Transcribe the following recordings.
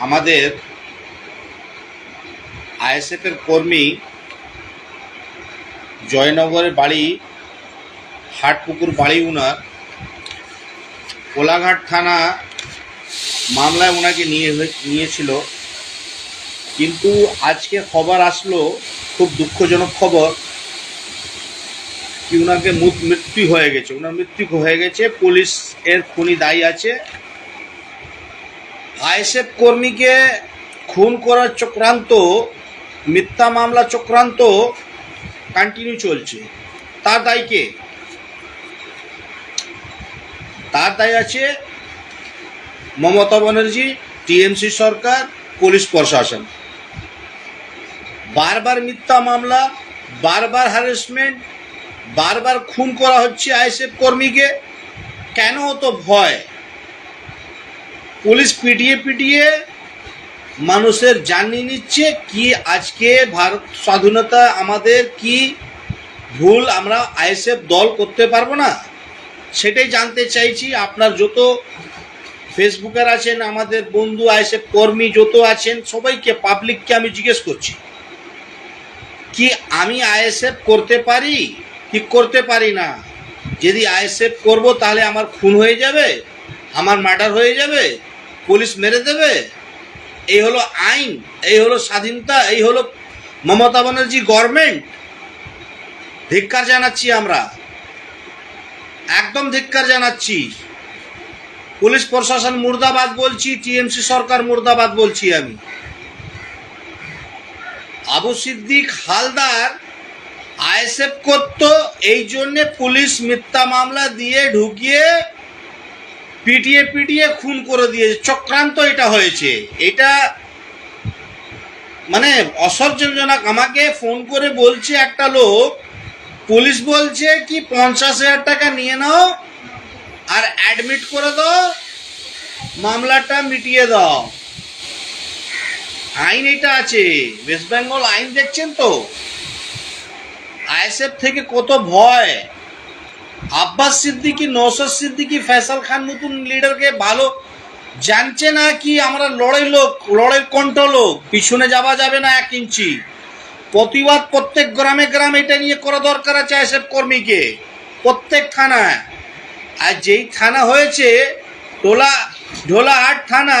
আমাদের আইএসএফের কর্মী জয়নগরের বাড়ি, হাটপুকুর বাড়ি উনার, কোলাঘাট থানা মামলায় ওনাকে নিয়ে নিয়েছিল। কিন্তু আজকে খবর আসলো, খুব দুঃখজনক খবর, কি ওনাকে মৃত্যু হয়ে গেছে। ওনার মৃত্যু হয়ে গেছে, পুলিশ এর খুনি দায়ী আছে। আইএসএফ কর্মীকে খুন করার চক্রান্ত, মিথ্যা মামলা চক্রান্ত কন্টিনিউ চলছে। তার দায়ী কে? তার দায়ী আছে মমতা ব্যানার্জি, টিএমসি সরকার, পুলিশ প্রশাসন। বারবার মিথ্যা মামলা, বারবার হ্যারাসমেন্ট বারবার খুন করা হচ্ছে আইএসএফ কর্মীকে। কেন তো ভয়? পুলিশ পিটিয়ে পিটিয়ে মানুষের জানিয়ে নিচ্ছে কি আজকে ভারত স্বাধীনতা আমাদের কি ভুল আমরা আইএসএফ দল করতে পারব না? সেটাই জানতে চাইছি। আপনার যত ফেসবুকের আছেন, আমাদের বন্ধু আইএসএফ কর্মী যত আছেন, সবাইকে পাবলিককে আমি জিজ্ঞেস করছি, কি আমি আইএসএফ করতে পারি, কি করতে পারি না? যদি আইএসএফ করব, তাহলে আমার খুন হয়ে যাবে? আমার মার্ডার হয়ে যাবে? পুলিশ মেরে দেবে? এই হলো আইন, এই হলো স্বাধীনতা, এই হলো মমতা ব্যানার্জি গভর্নমেন্ট ধিক্কার জানাচ্ছি আমরা। একদম ধিক্কার জানাচ্ছি। পুলিশ প্রশাসন মুর্দাবাদ বলছি, টিএমসি সরকার মুর্দাবাদ বলছি আমি। আবু সিদ্দিক হালদার আইএসএফ করত, এই জন্যে পুলিশ মিথ্যা মামলা দিয়ে ঢুকিয়ে পিটিয়ে পিটিয়ে খুন করে দিয়েছে। চক্রান্ত এটা হয়েছে। এটা মানে অসহ্যজনক। আমাকে ফোন করে বলছে একটা লোক, পুলিশ বলছে কি পঞ্চাশ হাজার টাকা নিয়ে নাও আর অ্যাডমিট করে দাও, মামলাটা মিটিয়ে দাও। আইন এটা আছে। ওয়েস্ট বেঙ্গল আইন দেখছেন তো? আইএসএফ থেকে কত ভয়। আব্বাস সিদ্দিকি নৌসদ সিদ্দিকি, ফয়সাল খান নতুন লিডারকে ভালো জানছে না কি? আমরা লড়াই লোক, লড়াই কণ্ঠ লোক। পিছনে যাওয়া যাবে না এক ইঞ্চি। প্রতিবাদ প্রত্যেক গ্রামে গ্রামে এটা নিয়ে করা দরকার আছে আইএসএফ কর্মীকে। প্রত্যেক থানায়। আর যেই থানা হয়েছে টোলা ঢোলাহাট থানা,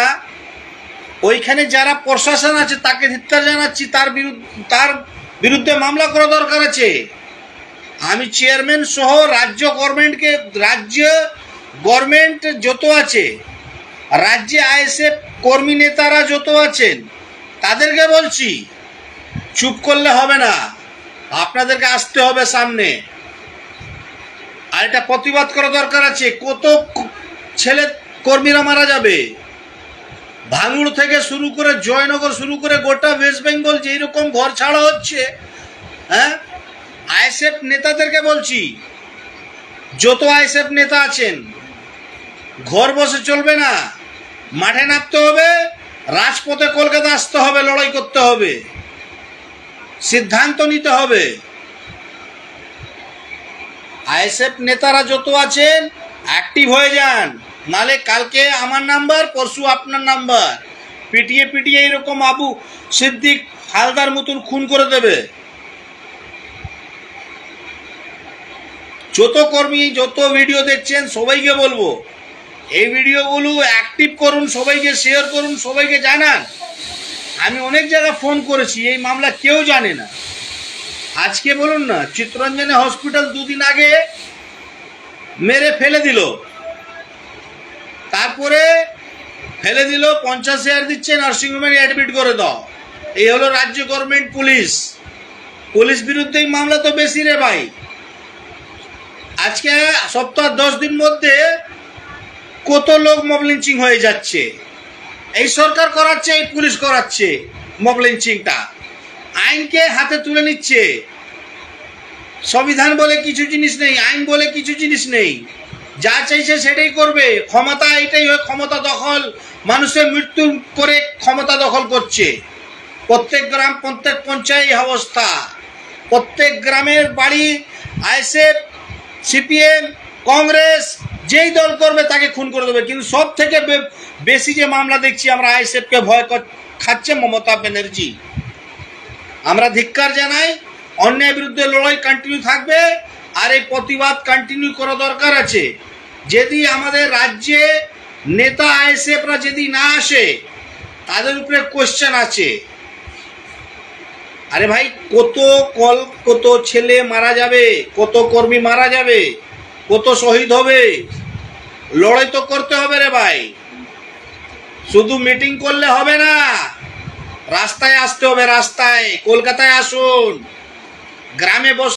ওইখানে যারা প্রশাসন আছে, তাকে ধিক্কার জানাচ্ছি, তার বিরুদ্ধে তার বিরুদ্ধে মামলা করা দরকার আছে। আমি চেয়ারম্যান সহ রাজ্য গভর্নমেন্টকে রাজ্য গভর্নমেন্ট যত আছে, রাজ্যে আইএসএফ কর্মী নেতারা যত আছেন, তাদেরকে বলছি, চুপ করলে হবে না। আপনাদেরকে আসতে হবে সামনে। আর এটা প্রতিবাদ করা দরকার আছে, কত ছেলে কর্মীরা মারা যাবে। ভাঙুর থেকে শুরু করে জয়নগর শুরু করে গোটা ওয়েস্ট বেঙ্গল যেই রকম ঘর ছাড়া হচ্ছে হ্যাঁ? আইএসএফ নেতাদেরকে বলছি, যত আইএসএফ নেতা আছেন, ঘর বসে চলবে না, মাঠে নামতে হবে, রাজপথে কলকাতা আসতে হবে, লড়াই করতে হবে, সিদ্ধান্ত নিতে হবে। আইএসএফ নেতারা যত আছেন অ্যাক্টিভ হয়ে যান, নালে কালকে আমার নাম্বার, পরশু আপনার নাম্বার। পিটিয়ে পিটিয়ে এরকম আবু সিদ্দিক হালদার মতন খুন করে দেবে। যত কর্মী, যত ভিডিও দেখছেন, সবাইকে বলব, এই ভিডিওগুলো অ্যাক্টিভ করুন, সবাইকে শেয়ার করুন, সবাইকে জানান। আমি অনেক জায়গায় ফোন করেছি, এই মামলা কেউ জানে না। আজকে বলুন না, চিত্তরঞ্জনে হসপিটাল দুদিন আগে মেরে ফেলে দিল। তারপরে ফেলে দিল, পঞ্চাশ হাজার দিচ্ছে নার্সিংহোমে অ্যাডমিট করে দাও। এই হলো রাজ্য গভর্নমেন্ট পুলিশ পুলিশ বিরুদ্ধেই মামলা তো বেশি রে ভাই। আজকে সপ্তাহ দশ দিন মধ্যে কত লোক মব লিঞ্চিং হয়ে যাচ্ছে? এই সরকার করাচ্ছে, এই পুলিশ করাচ্ছে মব লিঞ্চিংটা আইনকে হাতে তুলে নিচ্ছে। সংবিধান বলে কিছু জিনিস নেই, আইন বলে কিছু জিনিস নেই। যা চাইছে সেটাই করবে। ক্ষমতা এটাই হয়, ক্ষমতা দখল। মানুষের মৃত্যু করে ক্ষমতা দখল করছে। প্রত্যেক গ্রাম, প্রত্যেক পঞ্চায়েত অবস্থা। প্রত্যেক গ্রামের বাড়ি আইএসএফ সিপিএম, কংগ্রেস, যেই দল করবে তাকে খুন করে দেবে। কিন্তু সব থেকে বেশি যে মামলা দেখছি আমরা আইএসএফকে ভয় খাচ্ছে মমতা ব্যানার্জি। আমরা ধিক্কার জানাই অন্যায় বিরুদ্ধে লড়াই কন্টিনিউ থাকবে, আর এই প্রতিবাদ কন্টিনিউ করা দরকার আছে। যদি আমাদের রাজ্যে নেতা আইএসএফরা যদি না আসে, তাদের উপরে কোশ্চেন আছে। আরে ভাই, কত কল, কত ছেলে মারা যাবে, কত কর্মী মারা যাবে, কত শহীদ হবে? লড়াই তো করতে হবে রে ভাই। শুধু মিটিং করলে হবে না, রাস্তায় আসতে হবে, রাস্তায়। কলকাতায় আসুন, গ্রামে বস